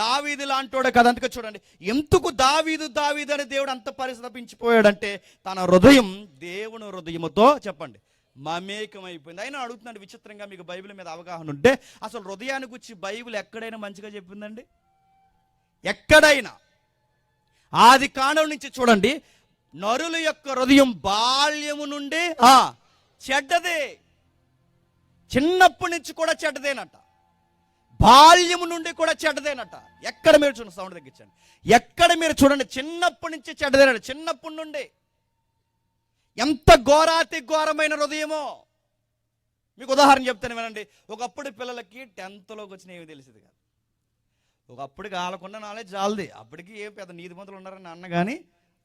దావీదు లాంటోడు కదా అందుకే చూడండి. ఎందుకు దావీదు దావీదు అని దేవుడు అంత పరిశ్రమించిపోయాడంటే తన హృదయం దేవుని హృదయముతో చెప్పండి. మమేకమైపోయింది. అయినా అడుగుతున్నాడు విచిత్రంగా మీకు బైబిల్ మీద అవగాహన ఉంటే అసలు హృదయానికి వచ్చి బైబిల్ ఎక్కడైనా మంచిగా చెప్పిందండి? ఎక్కడైనా? ఆది కాండం నుంచి చూడండి. నరుల యొక్క హృదయం బాల్యము నుండి ఆ, చెడ్డదే. చిన్నప్పటి నుంచి కూడా చెడ్డదేనట. బాల్యము నుండి కూడా చెడ్డదేనట. ఎక్కడ మీరు చూడండి సౌండ్ తగ్గించండి. ఎక్కడ మీరు చూడండి చిన్నప్పటి నుంచి చెడ్డదేనట. చిన్నప్పటి నుండి. ఎంత ఘోరాతి ఘోరమైన హృదయమో. మీకు ఉదాహరణ చెప్తాను వినండి. ఒకప్పుడు పిల్లలకి టెన్త్లోకి వచ్చిన ఏమి తెలిసింది కాదు. ఒకప్పుడు వాళ్ళకున్న నాలెడ్జ్ చాలది. అప్పటికి ఏ పెద్ద నీతి మంతులు ఉన్నారని అన్న కానీ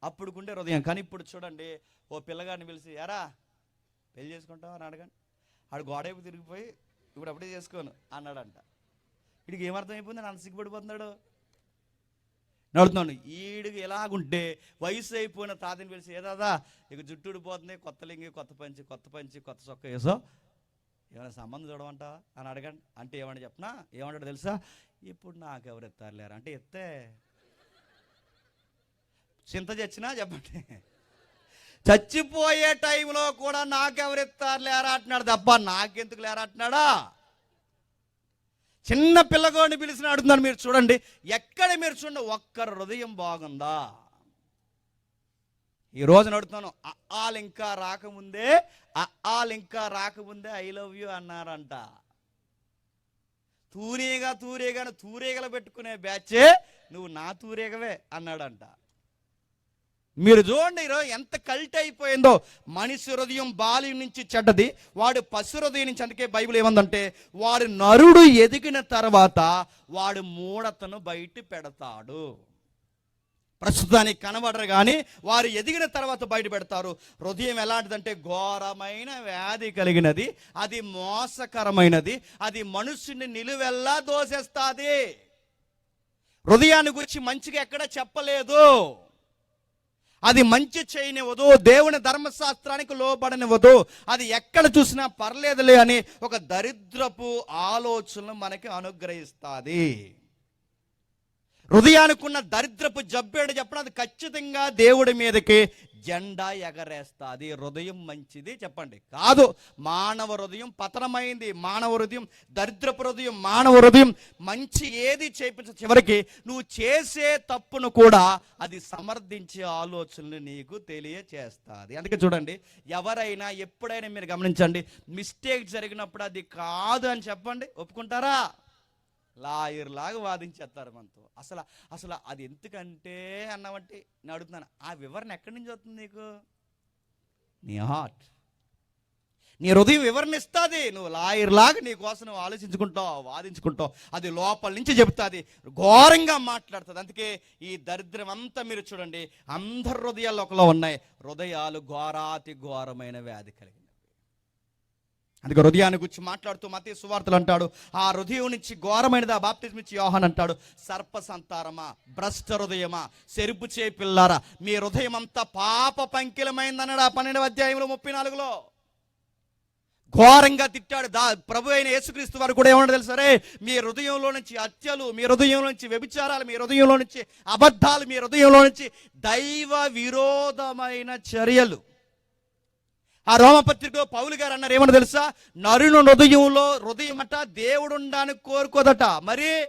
అప్పుడుకుండే హృదయం. కానీ ఇప్పుడు చూడండి ఓ పిల్లగాడిని పిలిచి ఎరా పెళ్ళి చేసుకుంటావు? అని అడగండి. ఆడు గోడైపు తిరిగిపోయి ఇప్పుడు అప్పుడే చేసుకోను అన్నాడంట. వీడికి ఏమర్థమైపోయింది? అయిపోయింది అంత సిగ్గుపడిపోతున్నాడు. నడుతున్నాను ఈడికి ఎలాగుంటే వయసు అయిపోయిన తాతని పిలిచి ఏదాదా ఇక జుట్టుడు పోతుంది కొత్త లింగి కొత్త పంచి కొత్త పంచి కొత్త చొక్క వేసో ఏమైనా సంబంధం చూడమంటావా అని అడగండి అంటే ఏమన్నా చెప్పనా? ఏమంటాడు తెలుసా? ఇప్పుడు నాకు ఎవరు ఎత్తారులేరు? అంటే ఎత్తే. చింత చచ్చినా చెప్పండి. చచ్చిపోయే టైంలో కూడా నాకెవరు ఎత్తారు లేరా అంటున్నాడు తప్ప నాకెందుకు లేరా అంటున్నాడా? చిన్న పిల్లగాడిని పిలిచిన అడుగుతున్నాడు మీరు చూడండి. ఎక్కడ మీరు చూడండి ఒక్కరు హృదయం బాగుందా? ఈ రోజు నడుతున్నాను అఆలు ఇంకా రాకముందే అఆలు ఇంకా రాకముందే ఐ లవ్ యూ అన్నారంట. తూరేగా తూరేగా తూరేగలు పెట్టుకునే బ్యాచే నువ్వు నా తూరేగవే అన్నాడంట. మీరు చూడండి ఈరోజు ఎంత కల్ట్ అయిపోయిందో. మనిషి హృదయం బాల్యం నుంచి చెడ్డది. వాడు పశు హృదయం నుంచి అందుకే బైబిల్ ఏమందంటే వాడు నరుడు ఎదిగిన తర్వాత వాడు మూడతను బయట పెడతాడు. ప్రస్తుతానికి కనబడరు కానీ వారు ఎదిగిన తర్వాత బయట పెడతారు. హృదయం ఎలాంటిదంటే ఘోరమైన వ్యాధి కలిగినది. అది మోసకరమైనది. అది మనుషుని నిలువెల్లా దోసేస్తాది. హృదయాన్ని గురించి మంచిగా ఎక్కడ చెప్పలేదు. అది మంచి చేయనివ్వదు దేవుని ధర్మశాస్త్రానికి లోబడనివ్వదు. అది ఎక్కడ చూసినా పర్లేదులే అని ఒక దరిద్రపు ఆలోచనలు మనకి అనుగ్రహిస్తుంది. హృదయానికి ఉన్న దరిద్రపు జబ్బేడు చెప్పడం అది ఖచ్చితంగా దేవుడి మీదకి జెండా ఎగరేస్తుంది. హృదయం మంచిది చెప్పండి. కాదు మానవ హృదయం పతనమైంది. మానవ హృదయం దరిద్రపు హృదయం మానవ హృదయం మంచి ఏది చేయించ చివరికి నువ్వు చేసే తప్పును కూడా అది సమర్థించే ఆలోచనలు నీకు తెలియచేస్తుంది. అందుకే చూడండి ఎవరైనా ఎప్పుడైనా మీరు గమనించండి మిస్టేక్ జరిగినప్పుడు అది కాదు అని చెప్పండి. ఒప్పుకుంటారా? లాయర్ లాగా వాదించేస్తారు మనతో. అసలు అసలు అది ఎందుకంటే అన్నామంటే నేను అడుగుతున్నాను ఆ వివరణ ఎక్కడి నుంచి వస్తుంది నీకు? నీ హార్ట్ నీ హృదయం వివరణ ఇస్తుంది. నువ్వు లాయర్ లాగా నీ కోసం నువ్వు ఆలోచించుకుంటావు వాదించుకుంటావు. అది లోపల నుంచి చెబుతుంది. ఘోరంగా మాట్లాడుతుంది. అందుకే ఈ దరిద్రం అంతా మీరు చూడండి. అందరి హృదయాలు ఒకలో ఉన్నాయి. హృదయాలు ఘోరాతి ఘోరమైన వ్యాధి కలిగి అందుకే హృదయాన్ని గురించి మాట్లాడుతూ మతీ సువార్తలు అంటాడు. ఆ హృదయం నుంచి ఘోరమైనది ఆ బాప్తిజం ఇచ్చి యోహాన్ అంటాడు. సర్ప సంతారమా? భ్రష్ట హృదయమా? సెరుపు చే పిల్లారా మీ హృదయం అంతా పాప పంకిలమైందన్నాడు ఆ పన్నెండవ అధ్యాయంలో ముప్పై నాలుగులో. ఘోరంగా తిట్టాడు దా ప్రభు అయిన యేసుక్రీస్తు వారు కూడా ఏమన్నా తెలుసరే మీ హృదయంలో నుంచి హత్యలు మీ హృదయంలో నుంచి వ్యభిచారాలు మీ హృదయంలో నుంచి అబద్ధాలు మీ హృదయంలో నుంచి దైవ విరోధమైన చర్యలు. ఆ రోమపత్రికలో పౌలు గారు అన్నారు ఏమన్నా తెలుసా? నరుని హృదయంలో హృదయం అట దేవుడు ఉండడానికి కోరుకోదట. మరి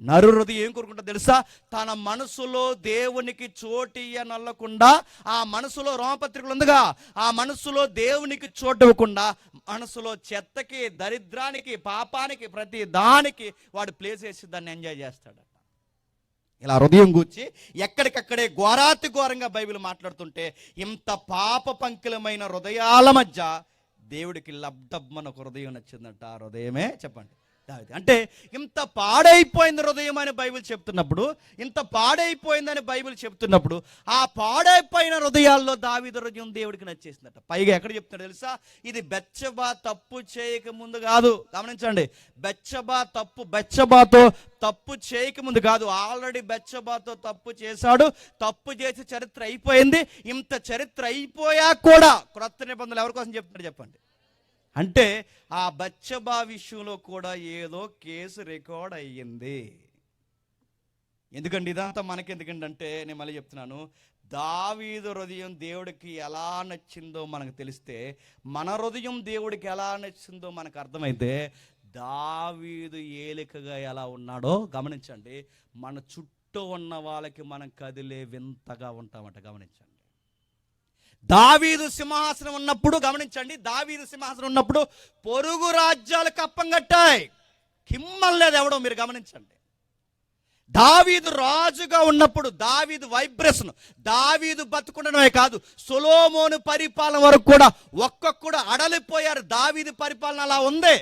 నరు హృదయం ఏం కోరుకుంటా తెలుసా? తన మనసులో దేవునికి చోటు ఇయ్యనల్లకుండా ఆ మనసులో రోమపత్రికలు ఉందిగా ఆ మనసులో దేవునికి చోటు ఇవ్వకుండా మనసులో చెత్తకి దరిద్రానికి పాపానికి ప్రతి దానికి వాడు ప్లేస్ వేసి దాన్ని ఎంజాయ్ చేస్తాడు. ఇలా హృదయం గూర్చి ఎక్కడికక్కడే ఘోరాతి ఘోరంగా బైబిల్ మాట్లాడుతుంటే ఇంత పాప పంకిలమైన హృదయాల మధ్య దేవుడికి లబ్డబ్బన ఒక హృదయం నచ్చిందంట. ఆ హృదయమే చెప్పండి. దావిది. అంటే ఇంత పాడైపోయింది హృదయం అని బైబిల్ చెప్తున్నప్పుడు ఇంత పాడైపోయిందని బైబిల్ చెప్తున్నప్పుడు ఆ పాడైపోయిన హృదయాల్లో దావిద హృదయం దేవుడికి నచ్చేసిందట. పైగా ఎక్కడ చెప్తున్నాడు తెలుసా? ఇది బెచ్చబా తప్పు చేయక ముందు కాదు. గమనించండి. బెచ్చబా తప్పు బెచ్చబాతో తప్పు చేయక ముందు కాదు. ఆల్రెడీ బెచ్చబాతో తప్పు చేశాడు. తప్పు చేసి చరిత్ర అయిపోయింది. ఇంత చరిత్ర అయిపోయా కూడా. క్రొత్త నిబంధనలు ఎవరి కోసం చెప్తున్నాడు చెప్పండి? అంటే ఆ బచ్చబా విషయంలో కూడా ఏదో కేసు రికార్డ్ అయ్యింది. ఎందుకండి ఇదంతా మనకి అంటే నేను మళ్ళీ చెప్తున్నాను. దావీదు హృదయం దేవుడికి ఎలా నచ్చిందో మనకు తెలిస్తే మన హృదయం దేవుడికి ఎలా నచ్చిందో మనకు అర్థమైతే దావీదు ఏలికగా ఎలా ఉన్నాడో గమనించండి. మన చుట్టూ ఉన్న వాళ్ళకి మనం కదిలే వింతగా ఉంటామట గమనించండి. దావీదు సింహాసనం ఉన్నప్పుడు గమనించండి దావీదు సింహాసనం ఉన్నప్పుడు పొరుగు రాజ్యాలు కప్పం కట్టాయి. కిమ్మలేదు ఎవడో మీరు గమనించండి. దావీదు రాజుగా ఉన్నప్పుడు దావీదు వైబ్రేషన్ దావీదు బతుకుండడమే కాదు సొలోమోను పరిపాలన వరకు కూడా ఒక్కొక్కడు అడలిపోయారు. దావీదు పరిపాలన అలా ఉంది.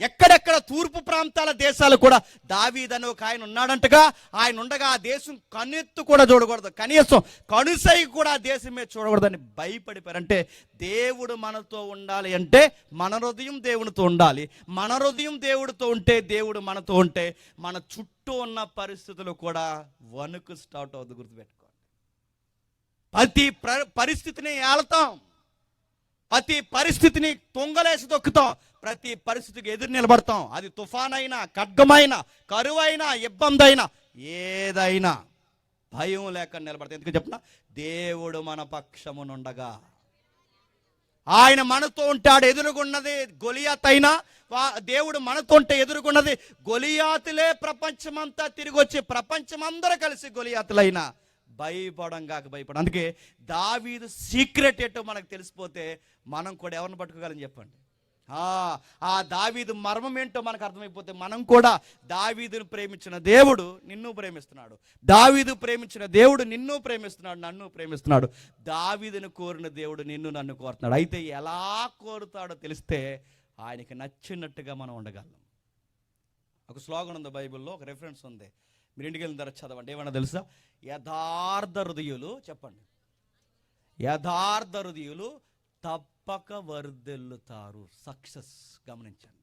ఎక్కడెక్కడ తూర్పు ప్రాంతాల దేశాలు కూడా దావీదని ఒక ఆయన ఉన్నాడంటగా ఆయన ఉండగా ఆ దేశం కనెత్తు కూడా చూడకూడదు. కనీసం కనుసై కూడా ఆ దేశం మీద చూడకూడదని భయపడిపోయారంటే దేవుడు మనతో ఉండాలి అంటే మన హృదయం దేవునితో ఉండాలి. మన హృదయం దేవుడితో ఉంటే దేవుడు మనతో ఉంటే మన చుట్టూ ఉన్న పరిస్థితులు కూడా వణుకు స్టార్ట్ అవుతుంది గుర్తుపెట్టుకోండి. ప్రతి ప్ర- పరిస్థితిని ఏళతాం ప్రతి పరిస్థితిని తొంగలేసి తొక్కుతాం. ప్రతి పరిస్థితికి ఎదురు నిలబడతాం. అది తుఫానైనా ఖడ్గమైనా కరువైనా ఇబ్బంది అయినా ఏదైనా భయం లేక నిలబడతాం. ఎందుకు చెప్పిన దేవుడు మన పక్షమునుండగా. ఆయన మనతో ఉంటాడు ఎదురుగున్నది గొలియాత్ అయినా వా- దేవుడు మనతో ఉంటే ఎదురుగున్నది గొలియాతులే ప్రపంచమంతా తిరిగి వచ్చి ప్రపంచమందరూ కలిసి గొలియాతులైనా. భయపడం కాక భయపడం. అందుకే దావీదు సీక్రెట్ ఏంటో మనకు తెలిసిపోతే మనం కూడా ఎవరిని పట్టుకోగలని చెప్పండి? ఆ, ఆ దావీదు మర్మం ఏంటో మనకు అర్థమైపోతే మనం కూడా దావీదును ప్రేమించిన దేవుడు నిన్ను ప్రేమిస్తున్నాడు. దావీదు ప్రేమించిన దేవుడు నిన్ను ప్రేమిస్తున్నాడు నన్ను ప్రేమిస్తున్నాడు. దావీదును కోరిన దేవుడు నిన్ను నన్ను కోరుతున్నాడు. అయితే ఎలా కోరుతాడో తెలిస్తే ఆయనకి నచ్చినట్టుగా మనం ఉండగలం. ఒక స్లోగన్ ఉంది బైబిల్లో ఒక రెఫరెన్స్ ఉంది. మీరు ఇంటికి వెళ్ళిన తర్వాత చదవండి. ఏమన్నా తెలుసా? యథార్థ హృదయులు చెప్పండి. యథార్థ హృదయులు తప్పక వర్ధిల్లుతారు సక్సెస్ గమనించండి.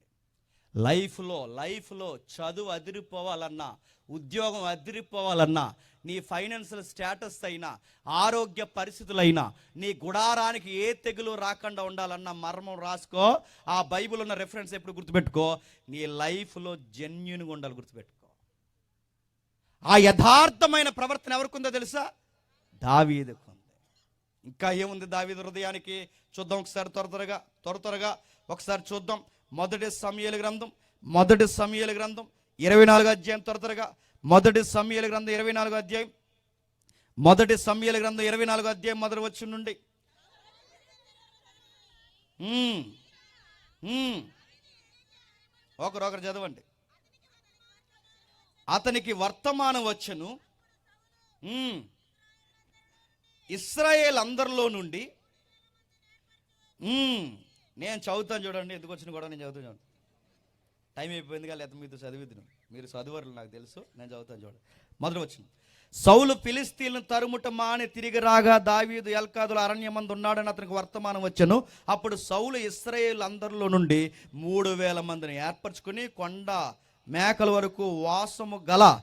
లైఫ్లో లైఫ్లో చదువు అదిరిపోవాలన్నా ఉద్యోగం అదిరిపోవాలన్నా నీ ఫైనాన్షియల్ స్టేటస్ అయినా ఆరోగ్య పరిస్థితులైనా నీ గుడారానికి ఏ తెగులు రాకుండా ఉండాలన్న మర్మం రాసుకో. ఆ బైబిల్ ఉన్న రెఫరెన్స్ ఎప్పుడు గుర్తుపెట్టుకో? నీ లైఫ్లో జెన్యున్గా ఉండాలి గుర్తుపెట్టుకో. ఆ యథార్థమైన ప్రవర్తన ఎవరికుందో తెలుసా? దావీదుకు ఇంకా ఏముంది దావీదు హృదయానికి? చూద్దాం ఒకసారి త్వర త్వరగా త్వర త్వరగా. ఒకసారి చూద్దాం. మొదటి సమయల గ్రంథం మొదటి సమయల గ్రంథం. ఇరవై నాలుగు అధ్యాయం త్వర త్వరగా. మొదటి సమయల గ్రంథం ఇరవై నాలుగు అధ్యాయం. మొదటి సమయల గ్రంథం ఇరవై నాలుగు అధ్యాయం మొదటి వచ్చి నుండి. ఒకరు ఒకరు చదవండి. అతనికి వర్తమానం వచ్చను. ఇస్రాయేల్ అందరిలో నుండి నేను చదువుతాను చూడండి ఎందుకు వచ్చిన కూడా నేను చదువుతాను చూడండి. టైం అయిపోయింది కానీ లేదా మీతో చదివిద్దును. మీరు చదువరు నాకు తెలుసు నేను చదువుతాను చూడండి. మొదలు వచ్చిన సౌలు ఫిలిస్తీన్లను తరుముట మాని తిరిగి రాగా దావీదు ఎల్కాదుల అరణ్యమందు ఉన్నాడని అతనికి వర్తమానం వచ్చాను. అప్పుడు సౌలు ఇస్రాయేల్ అందరిలో నుండి మూడు వేల మందిని ఏర్పరచుకుని కొండ మేకల వరకు వాసము గల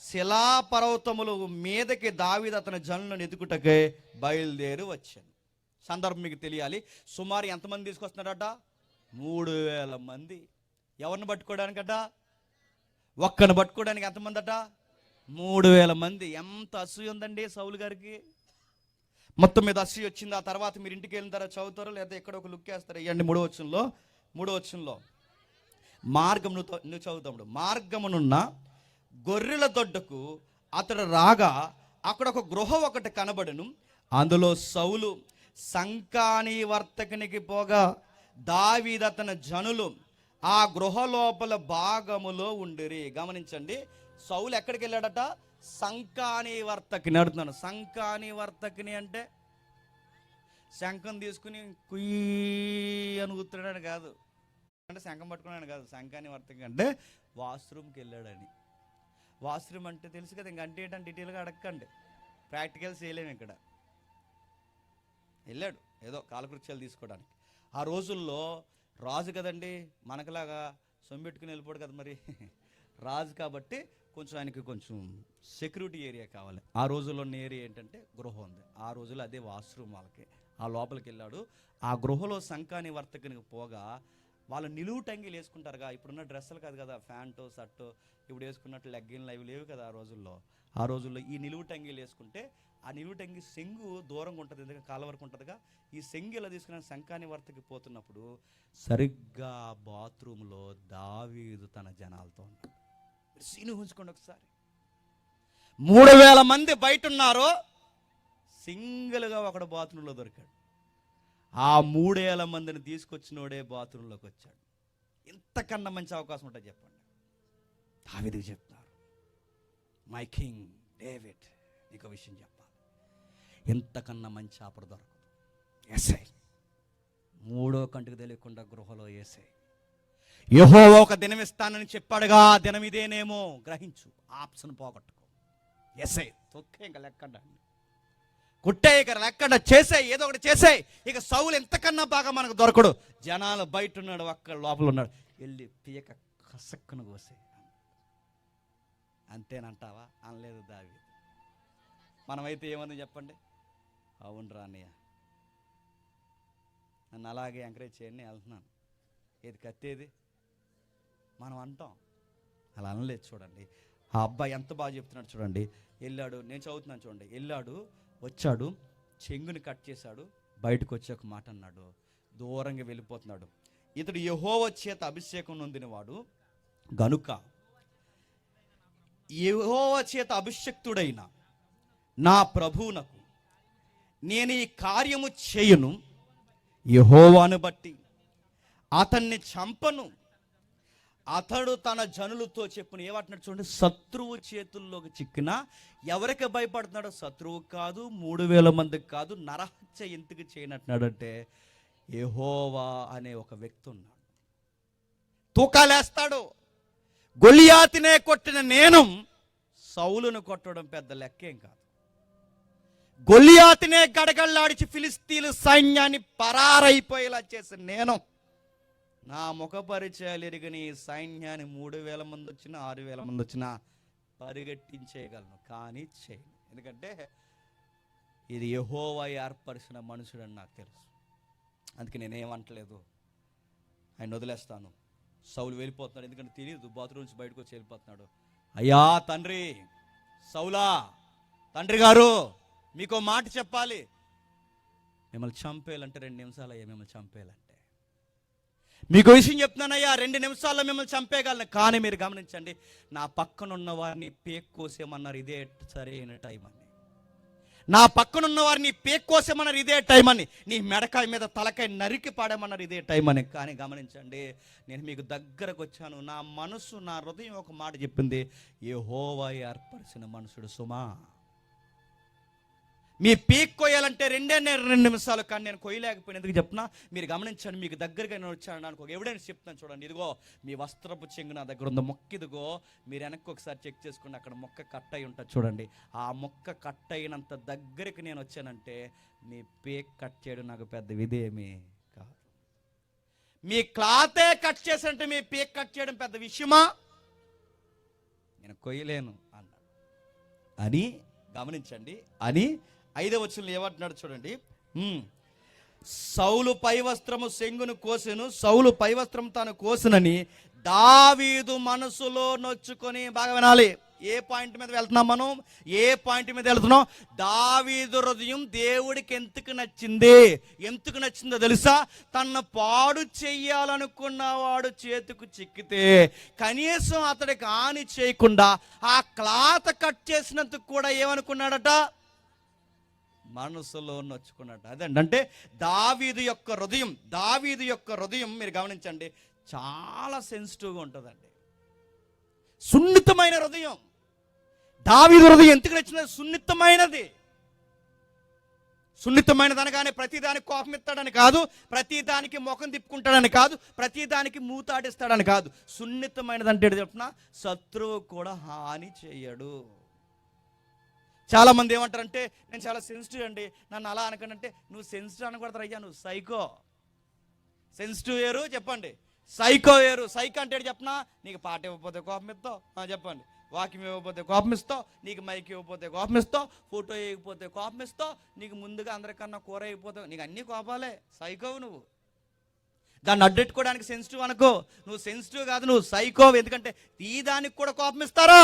శిలాపర్వతములు మీదకి దావిద అతని జనులను ఎదుగుటకే బయలుదేరి వచ్చాను. సందర్భం మీకు తెలియాలి. సుమారు ఎంతమంది తీసుకొస్తున్నారట? మూడు వేల మంది. ఎవరిని పట్టుకోవడానికట? ఒక్కను పట్టుకోవడానికి ఎంతమంది అట మూడు వేల మంది. ఎంత అసూయ ఉందండి సౌలు గారికి? మొత్తం మీద అసూయ వచ్చింది. ఆ తర్వాత మీరు ఇంటికి వెళ్ళిన తర్వాత చదువుతారో లేదా ఎక్కడ ఒక లుక్ వేస్తారు? ఇవ్వండి మూడో వచ్చంలో మూడో వచ్చంలో మార్గం నువ్వు నువ్వు చదువుతాడు మార్గమునున్న గొర్రెల దొడ్డకు అతడు రాగా అక్కడ ఒక గృహ ఒకటి కనబడను. అందులో సౌలు సంకాని వర్తకునికి పోగా దావీదు అతని జనులు ఆ గృహ లోపల భాగములో ఉండిరి. గమనించండి సౌలు ఎక్కడికి వెళ్ళాడట సంకాని వర్తకిని అడుగుతున్నాను. సంకాని వర్తకిని అంటే శంఖం తీసుకుని కుయ్యి అని గుర్తున్నాడని కాదు. అంటే శంఖం పట్టుకున్నాడు కాదు శంఖాన్ని వర్తకం అంటే వాష్రూమ్కి వెళ్ళాడని. వాష్రూమ్ అంటే తెలుసు కదా ఇంక అంటే ఏంటంటే డీటెయిల్గా అడగండి ప్రాక్టికల్స్ చేయలేము ఇక్కడ. వెళ్ళాడు ఏదో కాలకృత్యాలు తీసుకోవడానికి. ఆ రోజుల్లో రాజు కదండి మనకులాగా సొమ్మెట్టుకుని వెళ్ళిపోడు కదా మరి. రాజు కాబట్టి కొంచెం ఆయనకి కొంచెం సెక్యూరిటీ ఏరియా కావాలి. ఆ రోజుల్లో ఉన్న ఏరియా ఏంటంటే గృహం ఉంది. ఆ రోజుల్లో అదే వాష్రూమ్ వాళ్ళకి. ఆ లోపలికి వెళ్ళాడు. ఆ గృహలో శంఖాని వర్తకునికి పోగా వాళ్ళు నిలువు టంగిలు వేసుకుంటారుగా. ఇప్పుడున్న డ్రెస్సులు కాదు కదా ప్యాంటు షర్టు ఇప్పుడు వేసుకున్నట్టు లెగ్గిన్లు అవి లేవు కదా ఆ రోజుల్లో. ఆ రోజుల్లో ఈ నిలువు టంగీలు వేసుకుంటే ఆ నిలువు టంగి సెంగు దూరంగా ఉంటుంది ఎందుకంటే కాల వరకు ఉంటుందిగా. ఈ సెంగు ఇలా తీసుకున్న శంఖాని వర్తకి పోతున్నప్పుడు సరిగ్గా బాత్రూంలో దావీదు తన జనాలతో ఉన్నాడు. సీను ఉంచుకోండి ఒకసారి. మూడు వేల మంది బయట ఉన్నారు సింగిల్గా ఒకడు బాత్రూంలో దొరికాడు. ఆ మూడేల మందిని తీసుకొచ్చినోడే బాత్రూంలోకి వచ్చాడు. ఇంతకన్నా మంచి అవకాశం ఉంటుంది చెప్పండి. దావిదికి చెప్తున్నారు. మై కింగ్ డేవిడ్ నీకు విషయం చెప్పాలి. ఇంతకన్నా మంచి ఆపడ దొరకదు. ఎస్ఐ మూడో కంటికి తెలియకుండా గృహలో ఏసై యహో ఒక దినం ఇస్తానని చెప్పాడుగా దినం ఇదేనేమో గ్రహించు ఆప్షన్ పోగొట్టుకో. ఎస్ఐ తొక్కే ఇంకా లెక్కండి. కుట్టాయి ఇక లెక్కడ చేసే ఏదో ఒకటి చేసే ఇక సౌలు ఎంతకన్నా బాగా మనకు దొరకడు. జనాలు బయట ఉన్నాడు అక్కడ లోపల ఉన్నాడు వెళ్ళి పీక కసక్కును కోసే అంతేనంటావా? అనలేదు దావి మనమైతే ఏమని చెప్పండి? అవును రానయ్య నన్ను అలాగే ఎంకరేజ్ చేయండి వెళ్తున్నాను. ఏది కత్తేది? మనం అంటాం. అలా అనలేదు చూడండి. ఆ అబ్బాయి ఎంత బాగా చెప్తున్నాడు చూడండి. వెళ్ళాడు నేను చదువుతున్నాను చూడండి. వెళ్ళాడు వచ్చాడు చెంగుని కట్ చేశాడు బయటకు వచ్చి ఒక మాట అన్నాడు. దూరంగా వెళ్ళిపోతున్నాడు. ఇతడు యహోవ చేత అభిషేకం నొందినవాడు గనుక యహోవ చేత అభిషక్తుడైన నా ప్రభువునకు నేను ఈ కార్యము చేయను. యహోవాను బట్టి అతన్ని చంపను. అతడు తన జనులతో చెప్పిన. ఏమంటున్నాడు చూడండి? శత్రువు చేతుల్లోకి చిక్కిన ఎవరికి భయపడుతున్నాడో శత్రువు కాదు మూడు వేల మందికి కాదు నరహత్య ఎందుకు చేయనట్టున్నాడంటే ఎహోవా అనే ఒక వ్యక్తి ఉన్నాడు. తూకాలేస్తాడు. గొలియాతినే కొట్టిన నేను సౌలును కొట్టడం పెద్ద లెక్కేం కాదు. గొలియాతినే గడగళ్ళాడిచి ఫిలిస్తీన్ల సైన్యాన్ని పరారైపోయేలా చేసిన నేను నా ముఖ పరిచయాలు ఎరిగిన ఈ సైన్యాన్ని మూడు వేల మంది వచ్చినా ఆరు వేల మంది వచ్చినా పరిగెట్టించేయగలను కానీ చేయను. ఎందుకంటే ఇది యహోవా ఏర్పరిచిన మనుషుడని నాకు తెలుసు. అందుకే నేనేమంటలేదు. ఆయన వదిలేస్తాను. సౌలు వెళ్ళిపోతున్నాడు. ఎందుకంటే తెలియదు బాత్రూమ్ నుంచి బయటకు వచ్చి వెళ్ళిపోతున్నాడు. అయ్యా తండ్రి సౌలా తండ్రి గారు మీకో మాట చెప్పాలి. మిమ్మల్ని చంపేయాలంటే రెండు నిమిషాలు అయ్యా మిమ్మల్ని చంపేయాలంటే. మీకు విషయం చెప్తున్నానయ్యా రెండు నిమిషాల్లో మిమ్మల్ని చంపేయగలను. కానీ మీరు గమనించండి నా పక్కన ఉన్న వారిని పేక్ కోసేమన్నారు ఇదే సరైన టైం అని. నా పక్కనున్న వారిని పేక్ కోసేమన్నారు ఇదే టైం అని. నీ మెడకాయ మీద తలకాయ నరికి పాడేమన్నారు ఇదే టైం అని. కానీ గమనించండి నేను మీకు దగ్గరకు వచ్చాను. నా మనసు నా హృదయం ఒక మాట చెప్పింది ఏ హోవా ఏర్పరిచిన మనుషుడు సుమా. మీ పీక్ కొయ్యాలంటే రెండే రెండు నిమిషాలు కానీ నేను కొయ్యలేకపోయినందుకు చెప్తున్నా. మీరు గమనించండి మీకు దగ్గరగా నేను వచ్చాను నాకు ఒక ఎవిడెన్స్ చెప్తాను చూడండి. ఇదిగో మీ వస్త్రపు చెంగు నా దగ్గర ఉంది. మొక్క ఇదిగో మీరు వెనక్కి ఒకసారి చెక్ చేసుకోండి. అక్కడ మొక్క కట్ అయి ఉంటుంది చూడండి. ఆ మొక్క కట్ అయినంత దగ్గరికి నేను వచ్చానంటే మీ పీక్ కట్ చేయడం నాకు పెద్ద విధేయమే కాదు. మీ క్లాతే కట్ చేసినట్టు మీ పీక్ కట్ చేయడం పెద్ద విషయమా? నేను కొయ్యలేను అన్నాడు. అని గమనించండి. అని ఐదవ వచ్చిన ఏమంటున్నాడు చూడండి. సౌలు పై వస్త్రము సెంగును కోసెను సౌలు పై వస్త్రం తాను కోసనని దావీదు మనసులో నొచ్చుకొని బాగా వినాలి. ఏ పాయింట్ మీద వెళ్తున్నాం మనం? ఏ పాయింట్ మీద వెళ్తున్నాం? దావీదు హృదయం దేవుడికి ఎందుకు నచ్చింది? ఎందుకు నచ్చిందో తెలుసా? తన పాడు చెయ్యాలనుకున్న వాడు చేతికి చిక్కితే కనీసం అతడికి హాని చేయకుండా ఆ క్లాత్ కట్ చేసినందుకు కూడా ఏమనుకున్నాడట? మనసులో నొచ్చుకున్నట్టు. అదండి. అంటే దావీదు యొక్క హృదయం దావీదు యొక్క హృదయం మీరు గమనించండి చాలా సెన్సిటివ్గా ఉంటుందండి. సున్నితమైన హృదయం. దావీదు హృదయం ఎందుకు నచ్చినది సున్నితమైనది. సున్నితమైనది అనగానే ప్రతిదానికి కోపం ఇస్తాడని కాదు ప్రతిదానికి ముఖం తిప్పుకుంటాడని కాదు ప్రతిదానికి మూతాడిస్తాడని కాదు. సున్నితమైనది అంటే చెప్తున్నా శత్రువు కూడా హాని చేయడు. చాలా మంది ఏమంటారంటే నేను చాలా సెన్సిటివ్ అండి. నన్ను అలా అనకంటే నువ్వు సెన్సిటివ్ అనకూడదు అయ్యా నువ్వు సైకో సెన్సిటివ్ వేరు చెప్పండి. సైకో వేరు సైకో అంటే చెప్పనా? నీకు పాట ఇవ్వకపోతే కోపం ఇస్తావు. చెప్పండి. వాక్యం ఇవ్వకపోతే కోపం ఇస్తావు. నీకు మైక్ ఇవ్వకపోతే కోపం ఇస్తావు. ఫోటో ఇవ్వకపోతే కోపం ఇస్తావు. నీకు ముందుగా అందరికన్నా కూర అయిపోతావు నీకు అన్ని కోపాలే. సైకోవు నువ్వు. దాన్ని అడ్డెట్టుకోవడానికి సెన్సిటివ్ అనుకో. నువ్వు సెన్సిటివ్ కాదు నువ్వు సైకో ఎందుకంటే ఈ దానికి కూడా కోపం ఇస్తారా?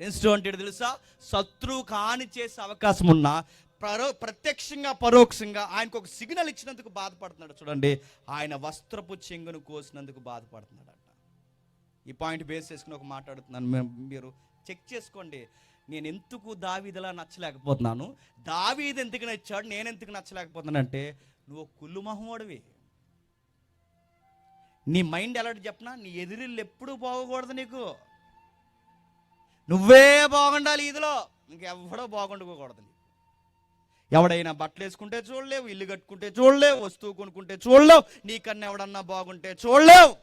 సెన్సిటివ్ అంటే తెలుసా? శత్రువు కాని చేసే అవకాశం ఉన్నా పరో ప్రత్యక్షంగా పరోక్షంగా ఆయనకు ఒక సిగ్నల్ ఇచ్చినందుకు బాధపడుతున్నాడు. చూడండి ఆయన వస్త్రపు చెంగును కోసినందుకు బాధపడుతున్నాడు అంట ఈ పాయింట్ బేస్ చేసుకుని ఒక మాట్లాడుతున్నాను మీరు చెక్ చేసుకోండి. నేను ఎందుకు దావీదిలా నచ్చలేకపోతున్నాను? దావీది ఎందుకు నచ్చాడు నేను ఎందుకు నచ్చలేకపోతున్నానంటే నువ్వు కుళ్ళు మహమోడివి నీ మైండ్ ఎలాంటి చెప్పనా? నీ ఎదురిల్లు ఎప్పుడు బాగకూడదు నీకు. నువ్వే బాగుండాలి ఇదిలో. ఇంకెవడో బాగుండుకోకూడదు ఎవడైనా బట్టలు వేసుకుంటే చూడలేవు ఇల్లు కట్టుకుంటే చూడలేవు వస్తువు కొనుక్కుంటే చూడలేవు నీకన్నా ఎవడన్నా బాగుంటే చూడలేవు.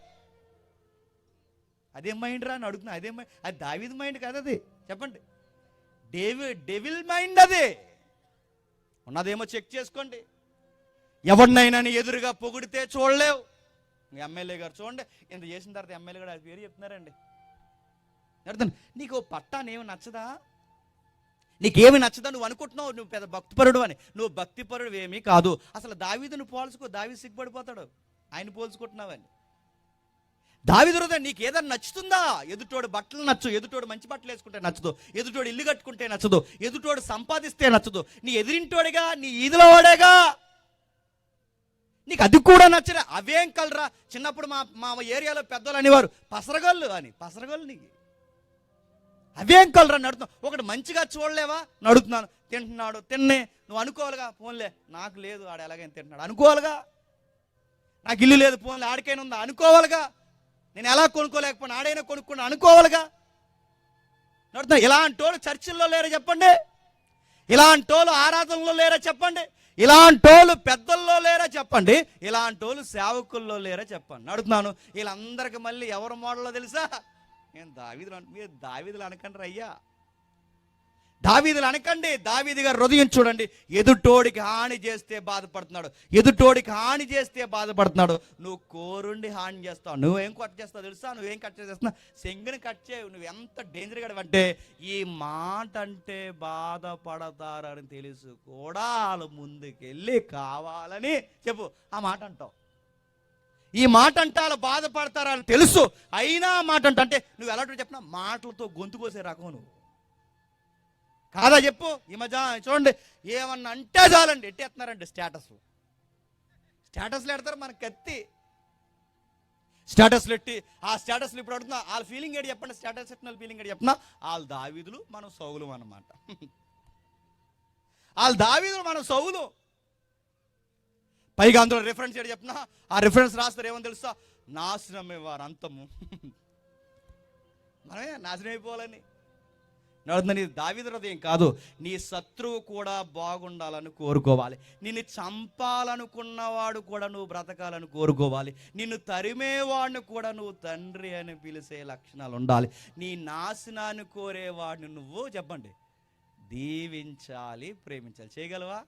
అదే మైండ్ రా అని అడుగుతున్నా అదే మైండ్. అది దావిద్ మైండ్ కాదు అది. చెప్పండి. డేవి డెవిల్ మైండ్ అది. ఉన్నదేమో చెక్ చేసుకోండి. ఎవరినైనా ఎదురుగా పొగిడితే చూడలేవు. ఎమ్మెల్యే గారు చూడండి. ఇంత చేసిన తర్వాత ఎమ్మెల్యే గారు అది పేరు చెప్తున్నారండి. అర్థం? నీకు ఓ పట్టానేమి నచ్చదా? నీకేమి నచ్చదా? నువ్వు అనుకుంటున్నావు నువ్వు పెద్ద భక్తిపరుడు అని. నువ్వు భక్తిపరుడు ఏమీ కాదు. అసలు దావీదును పోల్చుకో దావీ సిగ్గుపడిపోతాడు. ఆయన పోల్చుకుంటున్నావని. దావిదు హృదయం నీకు ఏదైనా నచ్చుతుందా? ఎదుటోడు బట్టలు నచ్చు ఎదుటోడు మంచి బట్టలు వేసుకుంటే నచ్చదు. ఎదుటోడు ఇల్లు కట్టుకుంటే నచ్చదు. ఎదుటోడు సంపాదిస్తే నచ్చదు. నీ ఎదిరింటోడేగా నీ ఈదిలో వాడేగా నీకు అది కూడా నచ్చరా అవేం కలరా? చిన్నప్పుడు మా మా ఏరియాలో పెద్దలు అనేవారు పసరగల్లు అని. పసరగల్లు నీకు. అవేం కలరా నడుతున్నా ఒకటి మంచిగా చూడలేవా? నడుతున్నాను. తింటున్నాడు తిన్నే. నువ్వు అనుకోవాలిగా? ఫోన్లే నాకు లేదు ఆడ ఎలాగైనా తింటున్నాడు. అనుకోవాలిగా? నాకు ఇల్లు లేదు ఫోన్లే ఆడికైనా ఉందా? అనుకోవాలిగా? నేను ఎలా కొనుక్కోలేకపోయినా? ఆడైనా కొనుక్కున్నా? అనుకోవాలిగా? నడుతున్నా ఇలాంటి వాళ్ళు చర్చిల్లో లేరా చెప్పండి? ఇలాంటి వాళ్ళు ఆరాధనలో లేరా చెప్పండి? ఇలాంటి వాళ్ళు పెద్దల్లో లేరా చెప్పండి? ఇలాంటి వాళ్ళు సేవకుల్లో లేరా చెప్పండి? నడుతున్నాను. వీళ్ళందరికీ మళ్ళీ ఎవరు మోడలో తెలుసా? నేను దావీదులు అను- మీరు దావీదులు అనకండి అయ్యా దావీదులు అనకండి. దావీది గారు హృదయం చూడండి. ఎదుటోడికి హాని చేస్తే బాధపడుతున్నాడు. ఎదుటోడికి హాని చేస్తే బాధపడుతున్నాడు. నువ్వు కోరుండి హాని చేస్తావు. నువ్వేం కట్ చేస్తావు తెలుసా? నువ్వేం కట్ చేస్తున్నా సెంగుని కట్ చేయవు. నువ్వు ఎంత డేంజర్ గడ అంటే ఈ మాట అంటే బాధపడతారని తెలుసు. కూడా వాళ్ళు ముందుకెళ్ళి కావాలని చెప్పు. ఆ మాట అంటావు. ఈ మాట అంటే వాళ్ళు బాధపడతారని తెలుసు. అయినా మాట అంట అంటే నువ్వు ఎలా చెప్పినా? మాటలతో గొంతు కోసే రకం నువ్వు. కాదా చెప్పు? ఈ మధ్య చూడండి ఏమన్నా అంటే చాలండి ఎట్టేస్తున్నారండి స్టేటస్ స్టేటస్లు పెడతారు మనకి కత్తి. స్టేటస్లు ఎట్టి ఆ స్టేటస్లు ఇప్పుడు అడుగుతున్నా వాళ్ళ ఫీలింగ్ ఏడు చెప్పండి? స్టేటస్ పెట్టిన ఫీలింగ్ ఏడు చెప్పినా? వాళ్ళ దావీదులు మనం సౌలు అన్నమాట. వాళ్ళ దావీదులు మనం సౌలు. పైగా అందులో రిఫరెన్స్ ఏడు చెప్పినా ఆ రిఫరెన్స్ రాస్తారు ఏమని తెలుసా నాశనమే వారు అంతము. మనమే నాశనం అయిపోవాలని. నడుతుంది నీ దావిద హృదయం కాదు. నీ శత్రువు కూడా బాగుండాలని కోరుకోవాలి. నిన్ను చంపాలనుకున్నవాడు కూడా నువ్వు బ్రతకాలని కోరుకోవాలి. నిన్ను తరిమేవాడిని కూడా నువ్వు తండ్రి అని పిలిచే లక్షణాలు ఉండాలి. నీ నాశనాన్ని కోరేవాడిని నువ్వు చెప్పండి. దీవించాలి ప్రేమించాలి. చేయగలవా?